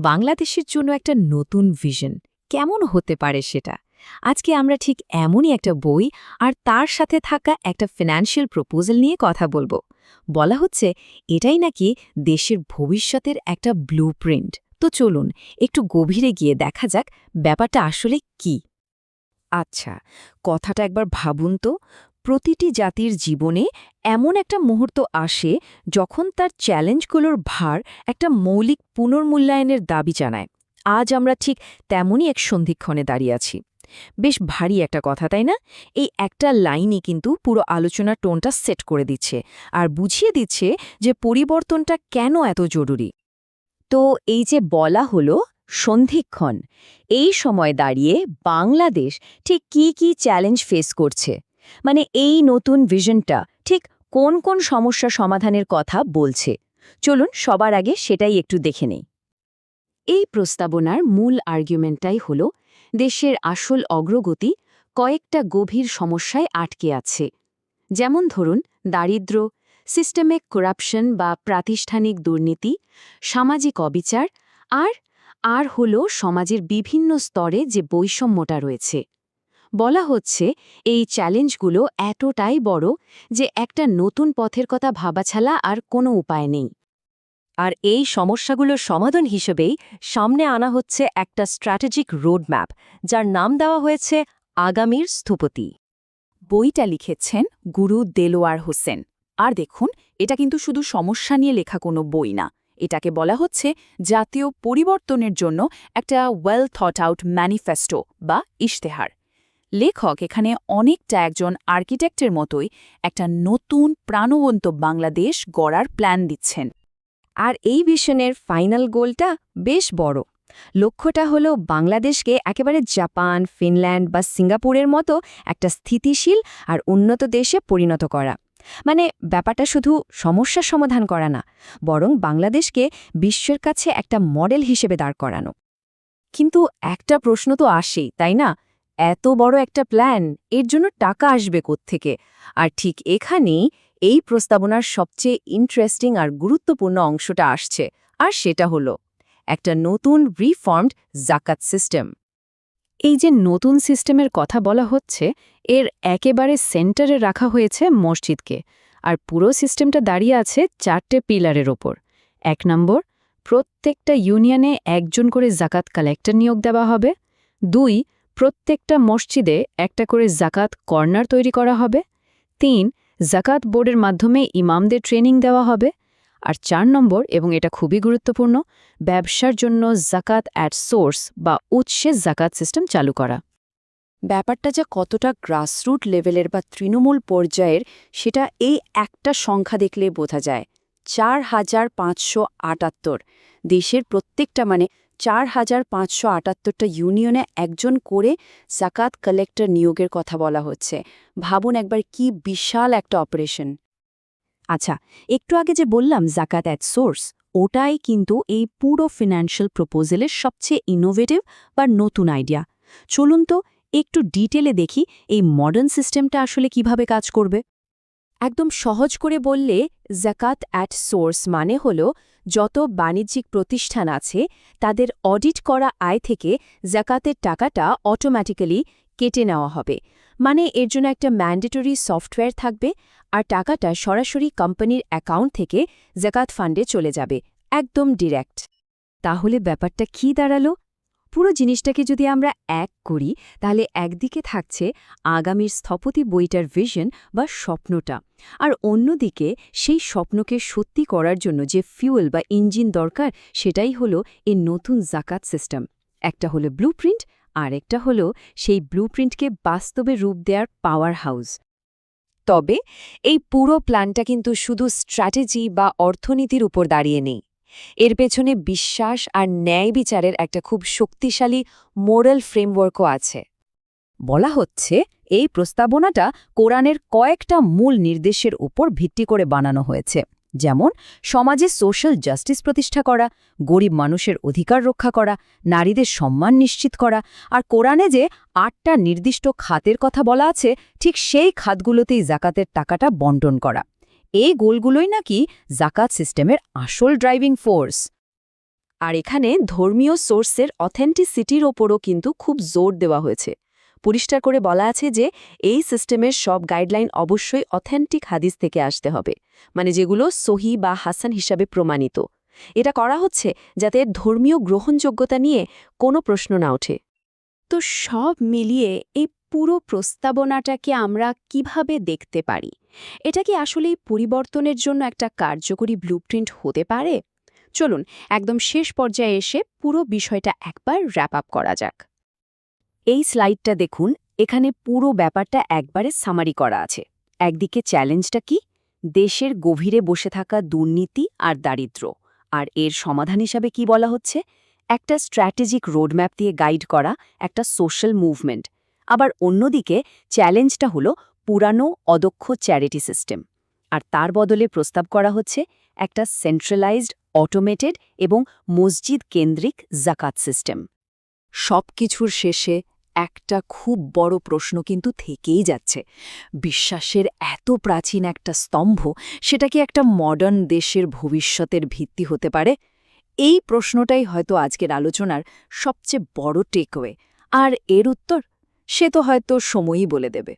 বাংলাদেশের জন্য একটা নতুন ভিশন কেমন হতে পারে সেটা? আজকে আমরা ঠিক এমনই একটা বই আর তার সাথে থাকা একটা ফিনান্সিয়াল প্রপোজাল নিয়ে কথা বলব। বলা হচ্ছে, এটাই নাকি দেশের ভবিষ্যতের একটা ব্লুপ্রিন্ট তো চলুন, একটু গভীরে গিয়ে দেখা যাক ব্যাপারটা আসলে কি। আচ্ছা কথাটা একবার ভাবুন তো। প্রতিটি জাতির জীবনে এমন একটা মুহূর্ত আসে যখন তার চ্যালেঞ্জগুলোর ভার একটা মৌলিক পুনর্মূল্যায়নের দাবি জানায়। আজ আমরা ঠিক তেমনই এক সন্ধিক্ষণে দাঁড়িয়ে আছি। বেশ ভারী একটা কথা, তাই না? এই একটা লাইনই কিন্তু পুরো আলোচনার টোনটা সেট করে দিচ্ছে আর বুঝিয়ে দিচ্ছে যে পরিবর্তনটা কেন এত জরুরি। তো এই যে বলা হলো সন্ধিক্ষণ, এই সময় দাঁড়িয়ে বাংলাদেশ ঠিক কি কি চ্যালেঞ্জ ফেস করছে? মানে এই নতুন ভিশনটা ঠিক কোন কোন সমস্যা সমাধানের কথা বলছে। চলুন সবার আগে সেটাই একটু দেখে নেই। এই প্রস্তাবনার মূল আর্গুমেন্টটাই হল, দেশের আসল অগ্রগতি কয়েকটা গভীর সমস্যায় আটকে আছে। যেমন ধরুন দারিদ্র্য সিস্টেমিক করাপশন বা প্রাতিষ্ঠানিক দুর্নীতি, সামাজিক অবিচার, আর আর হল সমাজের বিভিন্ন স্তরে যে বৈষম্যটা রয়েছে। বলা হচ্ছে, এই চ্যালেঞ্জগুলো এতটাই বড় যে একটা নতুন পথের কথা ভাবা ছাড়া আর কোনো উপায় নেই। আর এই সমস্যাগুলোর সমাধান হিসেবেই সামনে আনা হচ্ছে একটা স্ট্র্যাটেজিক রোডম্যাপ, যার নাম দেওয়া হয়েছে আগামীর স্থপতি। বইটা লিখেছেন গুরু দেলোয়ার হোসেন। আর দেখুন, এটা কিন্তু শুধু সমস্যা নিয়ে লেখা কোনো বই না। এটাকে বলা হচ্ছে জাতীয় পরিবর্তনের জন্য একটা ওয়েল থট আউট ম্যানিফেস্টো বা ইশতেহার। লেখক এখানে অনেকটা একজন আর্কিটেক্টের মতোই একটা নতুন প্রাণবন্ত বাংলাদেশ গড়ার প্ল্যান দিচ্ছেন। আর এই ভিশনের ফাইনাল গোলটা বেশ বড়। লক্ষ্যটা হল বাংলাদেশকে একেবারে জাপান, ফিনল্যান্ড বা সিঙ্গাপুরের মতো একটা স্থিতিশীল আর উন্নত দেশে পরিণত করা। মানে ব্যাপারটা শুধু সমস্যার সমাধান করা না, বরং বাংলাদেশকে বিশ্বের কাছে একটা মডেল হিসেবে দাঁড় করানো। কিন্তু একটা প্রশ্ন তো আসেই, তাই না? এত বড় একটা প্ল্যান এর জন্য টাকা আসবে থেকে আর ঠিক এখানেই এই প্রস্তাবনার সবচেয়ে ইন্টারেস্টিং আর গুরুত্বপূর্ণ অংশটা আসছে, আর সেটা হলো একটা নতুন রিফর্মড জাকাত সিস্টেম এই যে নতুন সিস্টেমের কথা বলা হচ্ছে, এর একেবারে সেন্টারে রাখা হয়েছে মসজিদকে, আর পুরো সিস্টেমটা দাঁড়িয়ে আছে চারটে পিলারের ওপর। এক নম্বর, প্রত্যেকটা ইউনিয়নে একজন করে জাকাত কালেক্টর নিয়োগ দেওয়া হবে। দুই প্রত্যেকটা মসজিদে একটা করে জাকাত কর্নার তৈরি করা হবে। তিন, জাকাত বোর্ডের মাধ্যমে ইমামদের ট্রেনিং দেওয়া হবে। আর চার নম্বর, এবং এটা খুবই গুরুত্বপূর্ণ, ব্যবসার জন্য জাকাত অ্যাট সোর্স বা উৎসে জাকাত সিস্টেম চালু করা। ব্যাপারটা যে কতটা গ্রাসরুট লেভেলের বা তৃণমূল পর্যায়ের, সেটা এই একটা সংখ্যা দেখলে বোঝা যায়। চার হাজার পাঁচশো আটাত্তর, দেশের প্রত্যেকটা মানে চার হাজার পাঁচশো আটাত্তরটা ইউনিয়নে একজন করে জাকাত কালেক্টর নিয়োগের কথা বলা হচ্ছে। ভাবুন একবার কি বিশাল একটা অপারেশন। আচ্ছা একটু আগে যে বললাম জাকাত অ্যাট সোর্স ওটাই কিন্তু এই পুরো ফিনান্সিয়াল প্রপোজালের সবচেয়ে ইনোভেটিভ বা নতুন আইডিয়া চলুন তো একটু ডিটেলে দেখি এই মডার্ন সিস্টেমটা আসলে কীভাবে কাজ করবে। একদম সহজ করে বললে, জাকাত অ্যাট সোর্স মানে হল, যত বাণিজ্যিক প্রতিষ্ঠান আছে, তাদের অডিট করা আয় থেকে জাকাতের টাকাটা অটোম্যাটিক্যালি কেটে নেওয়া হবে। মানে এর জন্য একটা ম্যান্ডেটরি সফটওয়্যার থাকবে, আর টাকাটা সরাসরি কোম্পানির অ্যাকাউন্ট থেকে জাকাত ফান্ডে চলে যাবে, একদম ডিরেক্ট তাহলে ব্যাপারটা কি দাঁড়াল? পুরো জিনিসটাকে যদি আমরা এক করি, তাহলে একদিকে থাকছে আগামীর স্থপতি বইটার ভিশন বা স্বপ্নটা। আর অন্যদিকে সেই স্বপ্নকে সত্যি করার জন্য যে ফিউয়েল বা ইঞ্জিন দরকার, সেটাই হলো এই নতুন জাকাত সিস্টেম একটা হলো ব্লুপ্রিন্ট আর একটা হলো সেই ব্লুপ্রিন্টকে বাস্তবে রূপ দেওয়ার পাওয়ার হাউস তবে এই পুরো প্ল্যানটা কিন্তু শুধু স্ট্র্যাটেজি বা অর্থনীতির উপর দাঁড়িয়ে নেই। এর পেছনে বিশ্বাস আর ন্যায় বিচারের একটা খুব শক্তিশালী মোরাল ফ্রেমওয়ার্কও আছে। বলা হচ্ছে, এই প্রস্তাবনাটা কোরআনের কয়েকটা মূল নির্দেশের উপর ভিত্তি করে বানানো হয়েছে। যেমন, সমাজে সোশ্যাল জাস্টিস প্রতিষ্ঠা করা, গরিব মানুষের অধিকার রক্ষা করা, নারীদের সম্মান নিশ্চিত করা, আর কোরআনে যে আটটা নির্দিষ্ট খাতের কথা বলা আছে, ঠিক সেই খাতগুলোতেই জাকাতের টাকাটা বন্টন করা। এই গোলগুলোই নাকি জাকাত সিস্টেমের আসল ড্রাইভিং ফোর্স। আর এখানে ধর্মীয় সোর্সের অথেন্টিসিটির ওপরও কিন্তু খুব জোর দেওয়া হয়েছে। পরিষ্কার করে বলা আছে যে এই সিস্টেমের সব গাইডলাইন অবশ্যই অথেন্টিক হাদিস থেকে আসতে হবে মানে যেগুলো সহি বা হাসান হিসাবে প্রমাণিত। এটা করা হচ্ছে যাতে ধর্মীয় গ্রহণযোগ্যতা নিয়ে কোনো প্রশ্ন না ওঠে। তো সব মিলিয়ে এই পুরো প্রস্তাবনাটাকে আমরা কীভাবে দেখতে পারি? এটা কি আসলেই পরিবর্তনের জন্য একটা কার্যকরী ব্লুপ্রিন্ট হতে পারে? চলুন, একদম শেষ পর্যায়ে এসে পুরো বিষয়টা একবার র্যাপ আপ করা যাক। এই স্লাইডটা দেখুন, এখানে পুরো ব্যাপারটা একবারে সামারি করা আছে। একদিকে চ্যালেঞ্জটা কি? দেশের গভীরে বসে থাকা দুর্নীতি আর দারিদ্র্য আর এর সমাধান হিসাবে কি বলা হচ্ছে? একটা স্ট্র্যাটেজিক রোডম্যাপ দিয়ে গাইড করা, একটা সোশ্যাল মুভমেন্ট আবার অন্যদিকে চ্যালেঞ্জটা হলো পুরানো অদক্ষ চ্যারিটি সিস্টেম। আর তার বদলে প্রস্তাব করা হচ্ছে একটা সেন্ট্রালাইজড অটোমেটেড এবং মসজিদ কেন্দ্রিক জাকাত সিস্টেম। সব কিছুর শেষে একটা খুব বড় প্রশ্ন কিন্তু থেকেই যাচ্ছে। বিশ্বাসের এত প্রাচীন একটা স্তম্ভ, সেটা কি একটা মডার্ন দেশের ভবিষ্যতের ভিত্তি হতে পারে? এই প্রশ্নটাই হয়তো আজকের আলোচনার সবচেয়ে বড় টেকওয়ে আর এর উত্তর? সে তো হয়তো সময়ই বলে দেবে।